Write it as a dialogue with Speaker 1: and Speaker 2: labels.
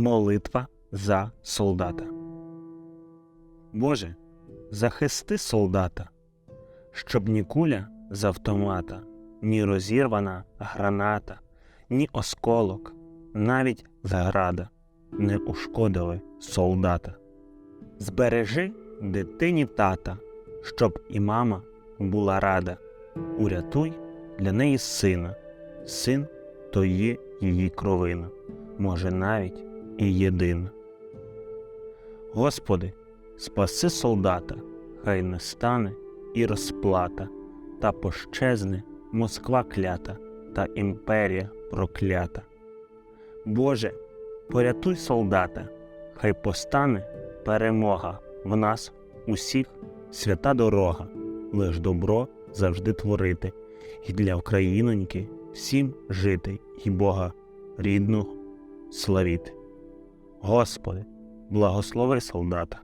Speaker 1: Молитва за солдата. Боже, захисти солдата, щоб ні куля з автомата, ні розірвана граната, ні осколок, навіть заграда не ушкодили солдата. Збережи дитині тата, щоб і мама була рада. Урятуй для неї сина, син то є її кровина, може навіть і єдина. Господи, спаси солдата, хай не стане і розплата, та пощезне Москва клята та імперія проклята. Боже, порятуй солдата, хай постане перемога в нас усіх свята дорога, лиш добро завжди творити, і для Україноньки всім жити, і Бога рідного славіти. Господи, благослови солдата.